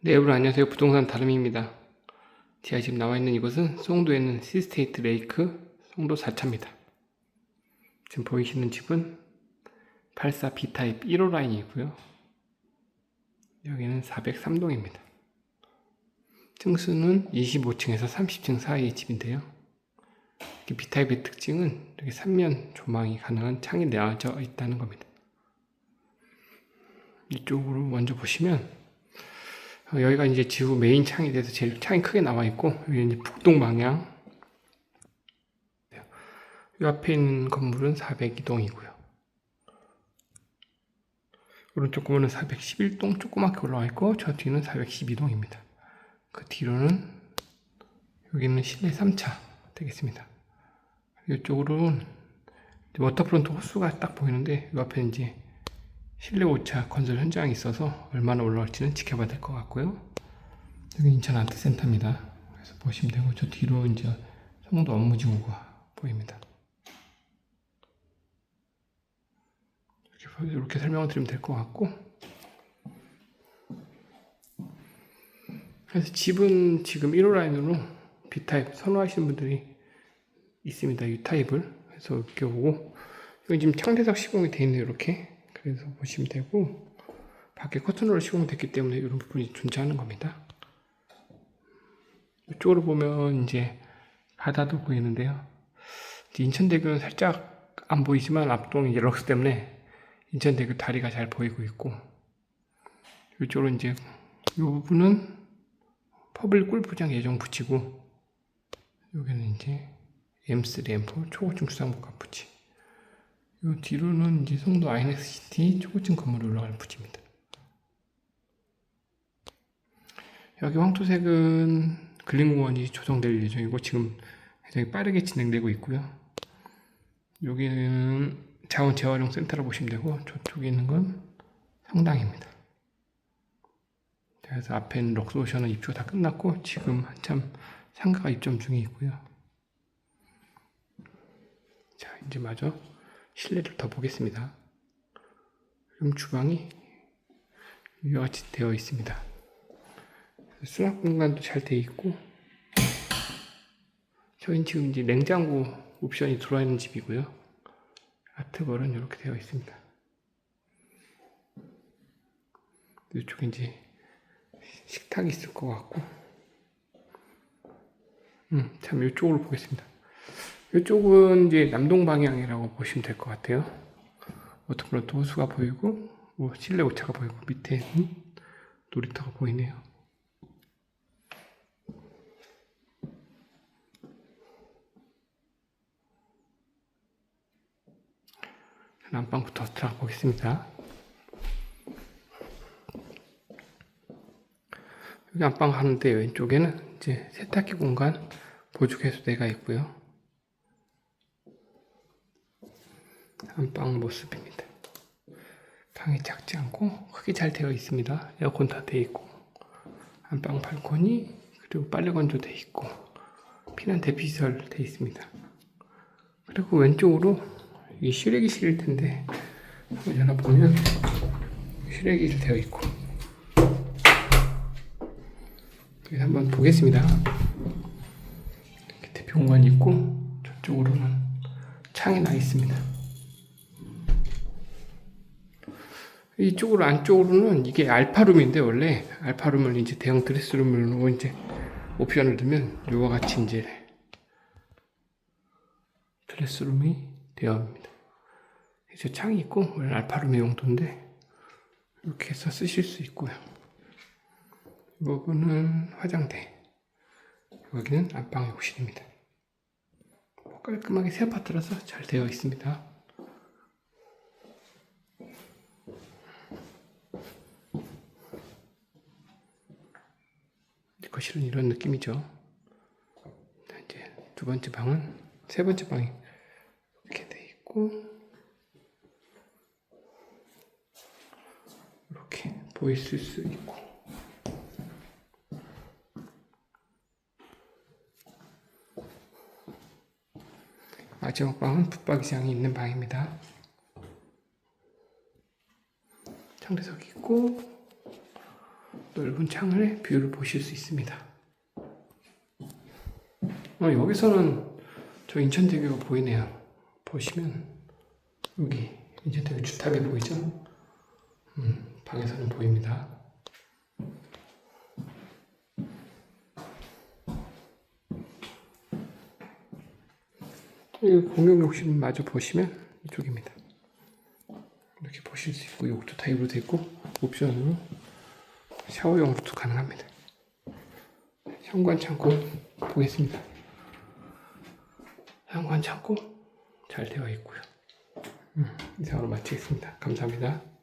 네, 여러분 안녕하세요. 부동산 다름입니다. 제가 지금 나와 있는 이곳은 송도에 있는 시스테이트 레이크 송도 4차입니다. 지금 보이시는 집은 84 B타입 1호 라인이고요. 여기는 403동입니다. 층수는 25층에서 30층 사이의 집인데요. 이 B타입의 특징은 이렇게 3면 조망이 가능한 창이 내어져 있다는 겁니다. 이쪽으로 먼저 보시면 어, 여기가 이제 지구 메인 창이 돼서 제일 창이 크게 나와 있고 여기 이제 북동 방향. 이 앞에 있는 건물은 402동이고요. 오른쪽 건물은 411동 조그맣게 올라와 있고 저 뒤는 412동입니다. 그 뒤로는 여기는 실내 3차 되겠습니다. 이쪽으로는 워터프론트 호수가 딱 보이는데 이 앞에 이제 실내 5차 건설 현장이 있어서 얼마나 올라갈지는 지켜봐야 될 것 같고요. 여기 인천 아트센터입니다. 그래서 보시면 되고 저 뒤로 이제 성도 업무지구가 보입니다. 이렇게, 이렇게 설명을 드리면 될 것 같고 그래서 집은 지금 1호 라인으로 B타입 선호하시는 분들이 있습니다. U타입을 그래서 이렇게 오고 여기 지금 창대석 시공이 되어 있네요. 이렇게 그래서 보시면 되고 밖에 커튼으로 시공됐기 때문에 이런 부분이 존재하는 겁니다. 이쪽으로 보면 이제 바다도 보이는데요. 인천대교는 살짝 안 보이지만 앞동 이제 럭스 때문에 인천대교 다리가 잘 보이고 있고 이쪽으로 이제 이 부분은 퍼블 골프장 예정 붙이고 여기는 이제 M3, M4 초고층 주상복합 붙 이요 뒤로는 이제 송도 아이넥스시티 초고층 건물이 올라가는 부지입니다. 여기 황토색은 근린공원이 조성될 예정이고 지금 굉장히 빠르게 진행되고 있고요. 여기는 자원 재활용 센터로 보시면 되고 저쪽에 있는 건 성당입니다. 그래서 앞에 럭스오션은 입주가 다 끝났고 지금 한참 상가가 입점 중에 있고요. 자 이제 마저 실내를 더 보겠습니다. 그럼 주방이 이와 같이 되어 있습니다. 수납 공간도 잘 되어 있고 저희는 지금 이제 냉장고 옵션이 들어와 있는 집이고요. 아트벌은 이렇게 되어 있습니다. 이쪽에 이제 식탁이 있을 것 같고 음, 참 이쪽으로 보겠습니다. 이쪽은 이제 남동 방향이라고 보시면 될 것 같아요. 워터프론트 호수가 보이고 뭐 실내 오차가 보이고 밑에는 놀이터가 보이네요. 난방부터 들어가 보겠습니다. 여기 안방 하는데 왼쪽에는 이제 세탁기 공간 보조 개수대가 있고요. 안방 모습입니다. 방이 작지 않고 크게 잘 되어 있습니다. 에어컨 다 되어 있고 안방 발코니 그리고 빨래 건조 되어 있고 피난 대피 시설 되어 있습니다. 그리고 왼쪽으로 이 실외기실일 텐데 한번 열어 보면 실외기실 되어 있고 여기 한번 보겠습니다. 이렇게 대피 공간이 있고 저쪽으로는 창이 나 있습니다. 이쪽으로 안쪽으로는 이게 알파룸인데 원래 알파룸을 이제 대형 드레스룸을 놓고 이제 옵션을 두면 이와 같이 이제 드레스룸이 되어옵니다. 그래서 창이 있고 원래 알파룸의 용도인데 이렇게 해서 쓰실 수 있고요. 이 부분은 화장대, 여기는 안방 욕실입니다. 뭐 깔끔하게 새 아파트라서 잘 되어 있습니다. 거실은 이런 느낌이죠. 자, 이제 두 번째 방은 세 번째 방이 이렇게 돼 있고 이렇게 보이실 수 있고 마지막 방은 붙박이장이 있는 방입니다. 창대석이 있고 넓은 창을 뷰를 보실 수 있습니다. 어, 여기서는 저 인천대교가 보이네요. 보시면 여기 인천대교 주탑이 보이죠? 음, 방에서는 보입니다. 이 공용 욕실 마저 보시면 이쪽입니다. 이렇게 보실 수 있고 욕조 타입으로 되어 있고 옵션으로 샤워용으로도 가능합니다. 현관 창고 보겠습니다. 현관 창고 잘 되어 있고요. 음, 이상으로 마치겠습니다. 감사합니다.